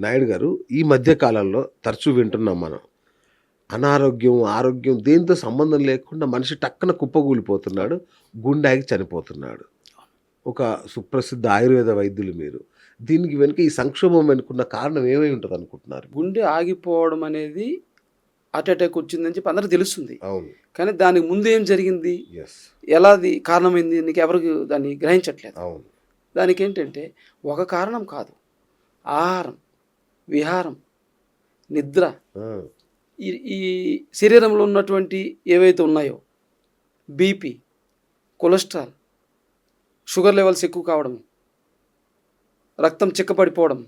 నాయుడు గారు ఈ మధ్య కాలంలో తరచూ వింటున్నాం మనం. అనారోగ్యం ఆరోగ్యం దేంతో సంబంధం లేకుండా మనిషి టక్కన కుప్పగూలిపోతున్నాడు గుండెకి చనిపోతున్నాడు. ఒక సుప్రసిద్ధ ఆయుర్వేద వైద్యులు మీరు. దీనికి వెనుక ఈ సంక్షోభం వెనుకున్న కారణం ఏమై ఉంటుంది అనుకుంటున్నారు గుండె ఆగిపోవడం అనేది హార్ట్ అటాక్ వచ్చిందని చెప్పి అందరికీ తెలుస్తుంది. అవును. కానీ దానికి ముందు ఏం జరిగింది? ఎస్ ఎలా అది కారణమైంది నీకు ఎవరికి దాన్ని గ్రహించట్లేదు. అవును. దానికి ఏంటంటే ఒక కారణం కాదు. ఆహారం. విహారం నిద్ర. ఈ శరీరంలో ఉన్నటువంటి ఏవైతే ఉన్నాయో బీపీ కొలెస్ట్రాల్ షుగర్ లెవెల్స్ ఎక్కువ కావడం రక్తం చిక్కపడిపోవడం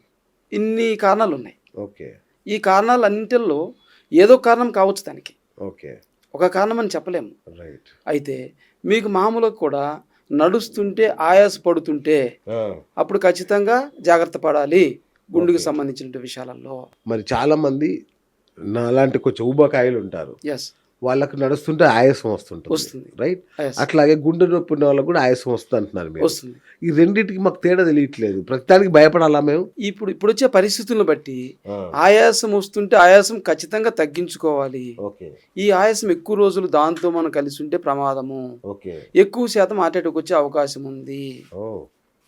ఇన్ని కారణాలు ఉన్నాయి. ఓకే. ఈ కారణాలన్నింటిలో ఏదో కారణం కావచ్చు దానికి. ఓకే. ఒక కారణం అని చెప్పలేము. రైట్. అయితే మీకు మామూలుగా కూడా నడుస్తుంటే ఆయాస పడుతుంటే అప్పుడు ఖచ్చితంగా జాగ్రత్త పడాలి. గుండెకి. సంబంధించిన విషయాలలో. మరి చాలా మంది నా అలాంటి కొంచెం ఊబకాయలు ఉంటారు ఎస్ వాళ్ళకి నడుస్తుంటే ఆయాసం వస్తుంటుంది. వస్తుంది. రైట్ అట్లాగే గుండె నొప్పి ఉన్న వాళ్ళకి కూడా ఆయాసం వస్తుంది అంటున్నారు మీరు. వస్తుంది. ఈ రెండింటికి మాకు తేడా తెలియట్లేదు. ప్రతిదానికి భయపడాలా మేము? ఇప్పుడు ఇప్పుడు వచ్చే పరిస్థితులను బట్టి ఆయాసం వస్తుంటే ఆయాసం ఖచ్చితంగా తగ్గించుకోవాలి. ఓకే. ఈ ఆయాసం ఎక్కువ రోజులు దాంతో మనం కలిసి ఉంటే ప్రమాదము. ఓకే. ఎక్కువ శాతం హార్ట్ అటాక్ వచ్చే అవకాశం ఉంది.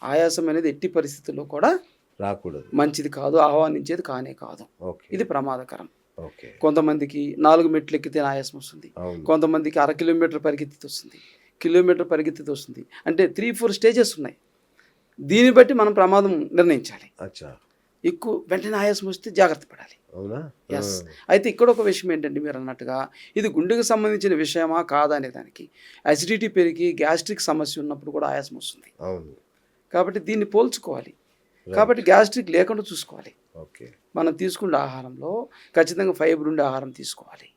ఆయాసం అనేది ఎట్టి పరిస్థితుల్లో కూడా రాకూడదు. మంచిది కాదు ఆహ్వానించేది కానే కాదు. ఇది ప్రమాదకరం. ఓకే. కొంతమందికి నాలుగు మెట్లు ఎక్కితే ఆయాసం వస్తుంది. కొంతమందికి అర కిలోమీటర్ పరిగెత్తి వస్తుంది. కిలోమీటర్ పరిగెత్తి వస్తుంది. అంటే త్రీ ఫోర్ స్టేజెస్ ఉన్నాయి. దీన్ని బట్టి మనం ప్రమాదం నిర్ణయించాలి. ఎక్కువ వెంటనే ఆయాసం వస్తే జాగ్రత్త పడాలి. ఎస్ అయితే ఇక్కడ ఒక విషయం ఏంటంటే మీరు అన్నట్టుగా ఇది గుండెకు సంబంధించిన విషయమా కాదా అనే దానికి. అసిడిటీ పెరిగి గ్యాస్ట్రిక్ సమస్య ఉన్నప్పుడు కూడా ఆయాసం వస్తుంది. కాబట్టి దీన్ని పోల్చుకోవాలి. కాబట్టి గ్యాస్ట్రిక్ లేకుండా చూసుకోవాలి. ఓకే. మనం తీసుకునే ఆహారంలో ఖచ్చితంగా ఫైబర్ ఉండే ఆహారం తీసుకోవాలి.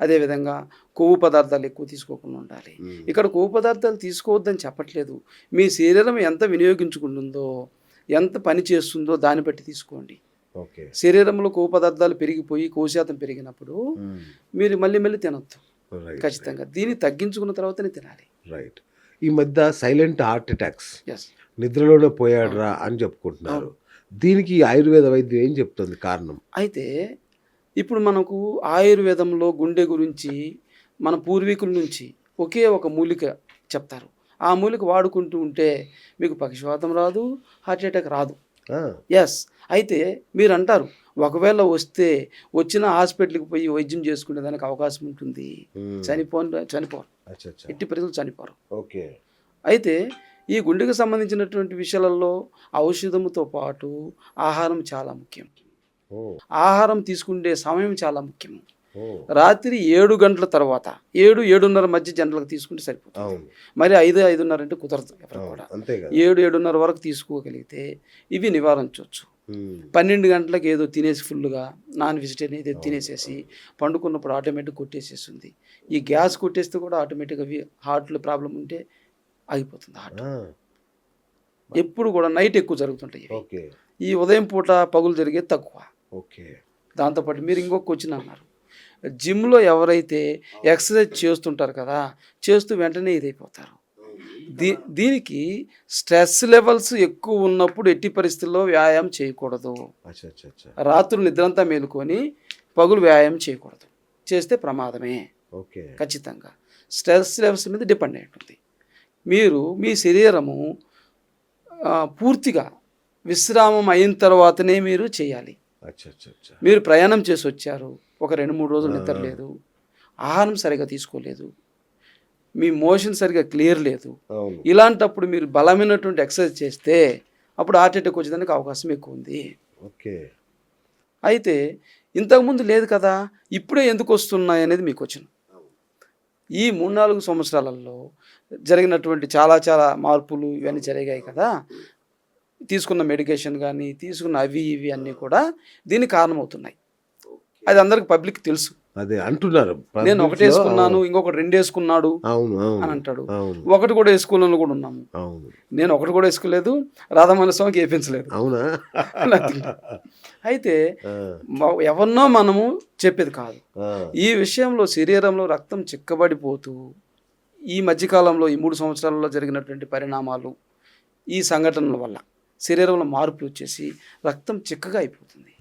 అదేవిధంగా కొవ్వు పదార్థాలు ఎక్కువ తీసుకోకుండా ఉండాలి. మ్మ్. ఇక్కడ కొవ్వు పదార్థాలు తీసుకోవద్దని చెప్పట్లేదు. మీ శరీరం ఎంత వినియోగించుకుంటుందో ఎంత పని చేస్తుందో దాన్ని బట్టి తీసుకోండి. ఓకే. శరీరంలో కొవ్వు పదార్థాలు పెరిగిపోయి కొవ్వు శాతం పెరిగినప్పుడు మ్మ్. మీరు మళ్ళీ మళ్ళీ తినొద్దు. ఖచ్చితంగా. దీన్ని తగ్గించుకున్న తర్వాతనే తినాలి. రైట్ ఈ మధ్య సైలెంట్ హార్ట్ అటాక్స్. నిద్రలోనే పోయాడురా అని చెప్పుకుంటున్నారు. దీనికి ఆయుర్వేద వైద్యం ఏం చెప్తుంది కారణం? అయితే ఇప్పుడు మనకు ఆయుర్వేదంలో గుండె గురించి మన పూర్వీకుల నుంచి ఒకే ఒక మూలిక చెప్తారు. ఆ మూలిక వాడుకుంటూ ఉంటే మీకు పక్షవాతం రాదు హార్ట్ అటాక్ రాదు. ఎస్ అయితే మీరు అంటారు ఒకవేళ వస్తే వచ్చిన హాస్పిటల్కి పోయి వైద్యం చేసుకునే దానికి అవకాశం ఉంటుంది. మ్మ్. చనిపో చనిపోరు. ఎట్టి పరిస్థితులు చనిపోరు. ఓకే. అయితే ఈ గుండెకు సంబంధించినటువంటి విషయాలలో ఔషధముతో పాటు ఆహారం చాలా ముఖ్యం. ఆహారం తీసుకునే సమయం చాలా ముఖ్యం. రాత్రి ఏడు గంటల తర్వాత ఏడు ఏడున్నర మధ్య జనరల్గా తీసుకుంటే సరిపోతుంది. మరి ఐదు ఐదున్నర అంటే కుదరదు అవును కూడా. ఏడు ఏడున్నర వరకు తీసుకోగలిగితే ఇవి నివారించవచ్చు. పన్నెండు గంటలకు ఏదో తినేసి ఫుల్గా నాన్ వెజిటేరియన్ ఏదో తినేసేసి పండుకున్నప్పుడు ఆటోమేటిక్ కొట్టేసేస్తుంది. ఈ గ్యాస్ కొట్టేస్తే కూడా ఆటోమేటిక్గా హార్ట్లో ప్రాబ్లం ఉంటే ఆగిపోతుంది హార్ట్. ఎప్పుడు కూడా నైట్ ఎక్కువ జరుగుతుంటాయి ఈ ఉదయం పూట పగులు జరిగేది తక్కువ. ఓకే. దాంతోపాటు మీరు ఇంకొక క్వశ్చన్ అన్నారు. జిమ్లో ఎవరైతే ఎక్సర్సైజ్ చేస్తుంటారు కదా చేస్తూ వెంటనే ఇదైపోతారు. దీ దీనికి స్ట్రెస్ లెవెల్స్ ఎక్కువ ఉన్నప్పుడు ఎట్టి పరిస్థితుల్లో వ్యాయామం చేయకూడదు. రాత్రులు నిద్రంతా మేలుకొని పగులు వ్యాయామం చేయకూడదు. చేస్తే ప్రమాదమే. ఓకే. ఖచ్చితంగా. స్ట్రెస్ లెవెల్స్ మీద డిపెండ్ అయి ఉంటుంది మీరు మీ శరీరము పూర్తిగా విశ్రామం అయిన తర్వాతనే మీరు చేయాలి. మీరు ప్రయాణం చేసి వచ్చారు ఒక రెండు మూడు రోజులు నిద్ర లేదు. ఆహారం సరిగా తీసుకోలేదు. మీ మోషన్ సరిగా క్లియర్ లేదు. ఇలాంటప్పుడు మీరు బలమైనటువంటి ఎక్సర్సైజ్ చేస్తే అప్పుడు హార్ట్ అటాక్ వచ్చేదానికి అవకాశం ఎక్కువ ఉంది. ఓకే. అయితే ఇంతకుముందు లేదు కదా ఇప్పుడే ఎందుకు వస్తున్నాయి అనేది మీకు వచ్చిన ఈ మూడు నాలుగు సంవత్సరాలలో జరిగినటువంటి చాలా చాలా మార్పులు ఇవన్నీ జరిగాయి కదా. తీసుకున్న మెడికేషన్ కానీ తీసుకున్న అవి ఇవి అన్నీ కూడా దీనికి కారణమవుతున్నాయి. అది అందరికి పబ్లిక్ తెలుసు. అదే అంటున్నారు. నేను ఒకటి వేసుకున్నాను ఇంకొకటి రెండు వేసుకున్నాడు అవును అని అంటాడు. ఒకటి కూడా వేసుకోవాలని కూడా ఉన్నాము. అవును. నేను ఒకటి కూడా వేసుకోలేదు రాధామణ స్వామికి వేపించలేదు. అవునా. అయితే ఎవరినో మనము చెప్పేది కాదు. ఈ విషయంలో శరీరంలో రక్తం చిక్కబడిపోతూ ఈ మధ్యకాలంలో ఈ మూడు సంవత్సరాలలో జరిగినటువంటి పరిణామాలు ఈ సంఘటనల వల్ల శరీరంలో మార్పులు వచ్చేసి రక్తం చిక్కగా అయిపోతుంది.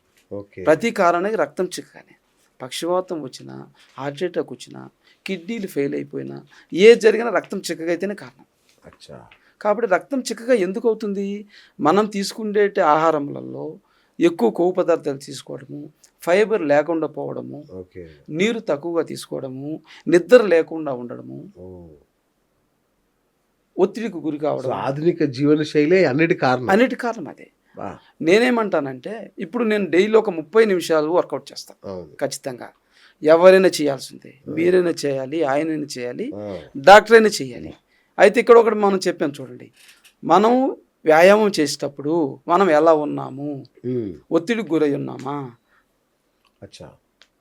ప్రతి కారణానికి రక్తం చిక్కగానే పక్షవాతం వచ్చినా హార్ట్ అటాక్ వచ్చినా కిడ్నీలు ఫెయిల్ అయిపోయినా ఏ జరిగినా రక్తం చిక్కగా అయితేనే కారణం. అచ్చా. కాబట్టి రక్తం చిక్కగా ఎందుకు అవుతుంది? మనం తీసుకునే ఆహారములలో ఎక్కువ కొవ్వు పదార్థాలు తీసుకోవడము ఫైబర్ లేకుండా పోవడము నీరు తక్కువగా తీసుకోవడము నిద్ర లేకుండా ఉండడము ఒత్తిడికి గురి కావడం. ఆధునిక జీవన శైలి అన్నిటి కారణం. అన్నిటి కారణం అదే. నేనేమంటానంటే ఇప్పుడు నేను డైలీ ఒక ముప్పై నిమిషాలు వర్కౌట్ చేస్తాను ఖచ్చితంగా. ఎవరైనా చేయాల్సిందే. మీరైనా చేయాలి ఆయనైనా చేయాలి డాక్టర్ అయినా చేయాలి. అయితే ఇక్కడ ఒకటి మనం చెప్పాం చూడండి. మనం వ్యాయామం చేసేటప్పుడు మనం ఎలా ఉన్నాము? ఒత్తిడికి గురై ఉన్నామా? అచ్చా.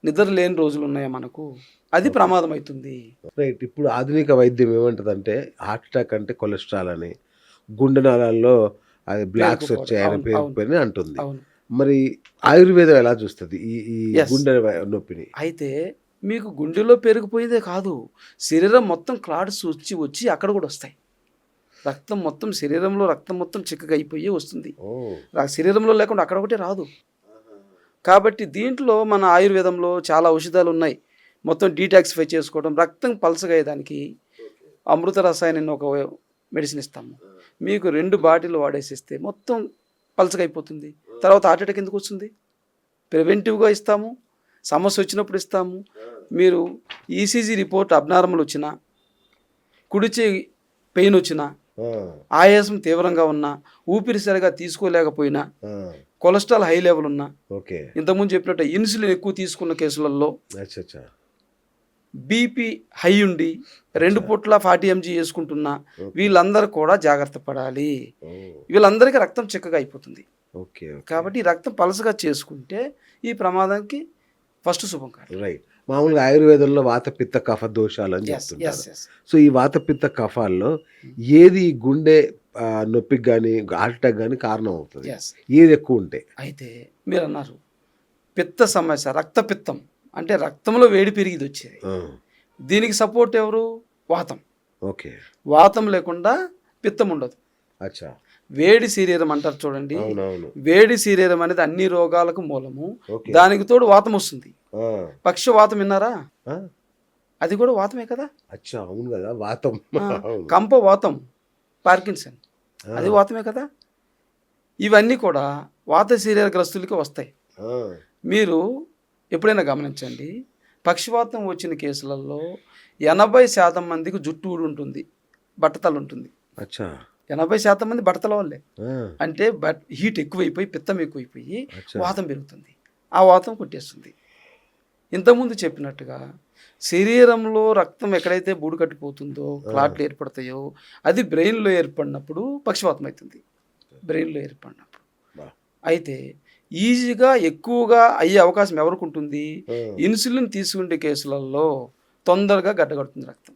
నిద్ర లేని రోజులు ఉన్నాయా మనకు? అది ప్రమాదం అవుతుంది రైట్ ఇప్పుడు ఆధునిక వైద్యం ఏమంటదంటే హార్ట్ అటాక్ అంటే కొలెస్ట్రాల్ అని. గుండె నాళాల్లో అది బ్లాక్స్. వచ్చాయని పేరుకుపోయి అంటుంది. మరి ఆయుర్వేదం ఎలా చూస్తుంది? ఈ ఈ. గుండె నొప్పిని. అయితే మీకు గుండెలో పెరిగిపోయేదే కాదు శరీరం మొత్తం క్లాడ్స్ వచ్చి వచ్చి అక్కడ కూడా వస్తాయి. రక్తం మొత్తం శరీరంలో రక్తం మొత్తం చిక్కగా అయిపోయి వస్తుంది. శరీరంలో లేకుండా అక్కడ ఒకటి రాదు. కాబట్టి దీంట్లో మన ఆయుర్వేదంలో చాలా ఔషధాలు ఉన్నాయి. మొత్తం డీటాక్సిఫై చేసుకోవడం రక్తం పలసగా అయ్యేదానికి అమృత రసాయనం ఒక మెడిసిన్ ఇస్తాము. మీకు రెండు బాటిల్ వాడేసిస్తే మొత్తం పలసగా అయిపోతుంది. తర్వాత హార్ట్ అటాక్ ఎందుకు వస్తుంది? ప్రివెంటివ్గా ఇస్తాము సమస్య వచ్చినప్పుడు ఇస్తాము. మీరు ఈసీజీ రిపోర్ట్ అబ్నార్మల్ వచ్చినా కుడిచే పెయిన్ వచ్చినా ఆయాసం తీవ్రంగా ఉన్నా ఊపిరి సరిగా తీసుకోలేకపోయినా కొలెస్ట్రాల్ హై లెవెల్ ఉన్నా ఓకే. ఇంతకుముందు చెప్పినట్టు ఇన్సులిన్ ఎక్కువ తీసుకున్న కేసులలో బీపీ హై ఉండి రెండు పూట్ల ఫార్టీ ఎంజీ వేసుకుంటున్నా వీళ్ళందరూ కూడా జాగ్రత్త పడాలి. వీళ్ళందరికీ రక్తం చిక్కగా అయిపోతుంది. ఓకే కాబట్టి రక్తం పలసగా చేసుకుంటే ఈ ప్రమాదానికి ఫస్ట్ శుభం కాదు. రైట్. మామూలుగా ఆయుర్వేదంలో వాత పిత్త కఫ దోషాలు అని చెప్తుంటారు. ఎస్ సో ఈ వాత పిత్త కఫాల్లో ఏది ఈ గుండె నొప్పికి కానీ హార్ట్ అటాక్ కానీ కారణం అవుతుంది ఏది ఎక్కువ ఉంటే? అయితే మీరు అన్నారు పిత్త సమస్య రక్త పిత్తం అంటే రక్తంలో వేడి పెరిగిది వచ్చేది. దీనికి సపోర్ట్ ఎవరు? వాతం. ఓకే. వాతం లేకుండా పిత్తం ఉండదు. అచ్చా. వేడి శరీరం అంటారు చూడండి. వేడి శరీరం అనేది అన్ని రోగాలకు మూలము. దానికి తోడు వాతం వస్తుంది. ఆ, పక్షవాతం విన్నారా? అది కూడా వాతమే కదా? అచ్చా అవును కదా వాతం. కంప వాతం పార్కిన్సన్. అది వాతమే కదా? ఇవన్నీ కూడా వాత శరీరగ్రస్తులకి వస్తాయి. ఆ, మీరు ఎప్పుడైనా గమనించండి పక్షవాతం వచ్చిన కేసులలో ఎనభై శాతం మందికి జుట్టు ఊడి ఉంటుంది బట్టతలు ఉంటుంది. ఎనభై శాతం మంది బట్టతల వాళ్ళే. అంటే బట్ హీట్ ఎక్కువైపోయి పిత్తం ఎక్కువైపోయి వాతం పెరుగుతుంది. ఆ వాతం కొట్టేస్తుంది. ఇంతకుముందు చెప్పినట్టుగా శరీరంలో రక్తం ఎక్కడైతే బూడు కట్టిపోతుందో క్లాట్లు ఏర్పడతాయో అది బ్రెయిన్లో ఏర్పడినప్పుడు పక్షవాతం అవుతుంది బ్రెయిన్లో ఏర్పడినప్పుడు. అయితే ఈజీగా ఎక్కువగా అయ్యే అవకాశం ఎవరికి ఉంటుంది? ఇన్సులిన్ తీసుకునే కేసులలో తొందరగా గడ్డగడుతుంది రక్తం.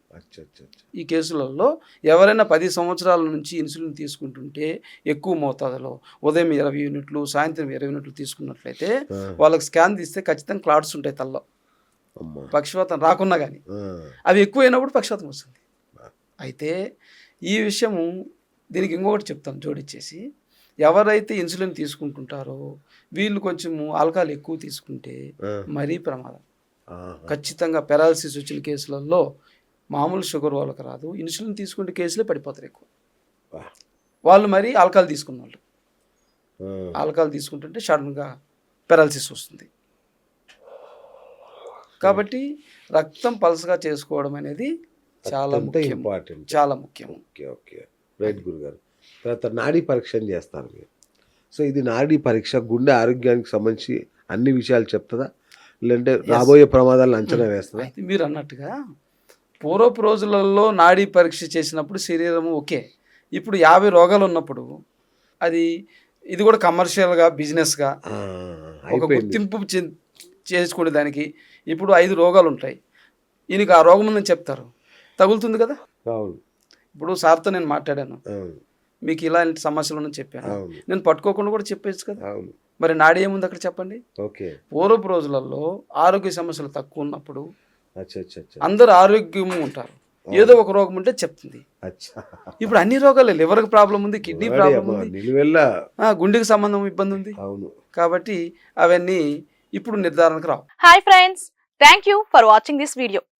ఈ కేసులలో ఎవరైనా పది సంవత్సరాల నుంచి ఇన్సులిన్ తీసుకుంటుంటే ఎక్కువ మోతాదులో ఉదయం ఇరవై యూనిట్లు సాయంత్రం ఇరవై యూనిట్లు తీసుకున్నట్లయితే వాళ్ళకి స్కాన్ తీస్తే ఖచ్చితంగా క్లాట్స్ ఉంటాయి తల్లో. అమ్మా. పక్షవాతం రాకున్నా కానీ అవి ఎక్కువైనప్పుడు పక్షవాతం వస్తుంది. అయితే ఈ విషయము దీనికి ఇంకొకటి చెప్తాను జోడిచ్చేసి. ఎవరైతే ఇన్సులిన్ తీసుకుంటుంటారో వీళ్ళు కొంచెము ఆల్కహాల్ ఎక్కువ తీసుకుంటే మరీ ప్రమాదం. ఖచ్చితంగా పెరాలసిస్ వచ్చిన కేసులలో మామూలు షుగర్ వాళ్ళకి రాదు. ఇన్సులిన్ తీసుకుంటే కేసులే పడిపోతారు ఎక్కువ. వాళ్ళు మరి ఆల్కహాల్ తీసుకున్న వాళ్ళు ఆల్కహాల్ తీసుకుంటుంటే సడన్గా పెరాలసిస్ వస్తుంది. కాబట్టి రక్తం పలసగా చేసుకోవడం అనేది చాలా ఇంపార్టెంట్. చాలా ముఖ్యం. Okay okay. రైట్ గురుగారు. తర్వాత నాడీ పరీక్ష చేస్తారు మీరు. సో ఇది నాడీ పరీక్ష గుండె ఆరోగ్యానికి సంబంధించి అన్ని విషయాలు చెప్తుందా? లేదంటే రాబోయే ప్రమాదాలను అంచనా వేస్తుందా? అయితే మీరు అన్నట్టుగా పూర్వపు రోజులలో నాడీ పరీక్ష చేసినప్పుడు శరీరము ఓకే. ఇప్పుడు యాభై రోగాలు ఉన్నప్పుడు అది ఇది కూడా కమర్షియల్గా బిజినెస్గా ఒక గుర్తింపు చేసుకునే దానికి ఇప్పుడు ఐదు రోగాలు ఉంటాయి. ఈయనకి ఆ రోగం ఉందని చెప్తారు. తగులుతుంది కదా? ఇప్పుడు సార్తో నేను మాట్లాడాను. మీకు ఇలాంటి సమస్యలు ఉన్నాయని చెప్పాను నేను పట్టుకోకుండా కూడా చెప్పేచ్చు కదా. మరి నాడి ఏముంది అక్కడ చెప్పండి? ఓకే. పూర్వపు రోజులలో ఆరోగ్య సమస్యలు తక్కువ ఉన్నప్పుడు అచ్చా అచ్చా అచ్చా అందరూ ఆరోగ్యం ఉంటారు. ఏదో ఒక రోగం ఉంటే చెప్తుంది. అచ్చా. ఇప్పుడు అన్ని రోగాలు లివర్కి ప్రాబ్లం ఉంది కిడ్నీ ప్రాబ్లం ఉంది. గుండెకి సంబంధం ఇబ్బంది ఉంది. అవును. కాబట్టి అవన్నీ ఇప్పుడు నిర్ధారణకు రావు. Hi friends thank you for watching this video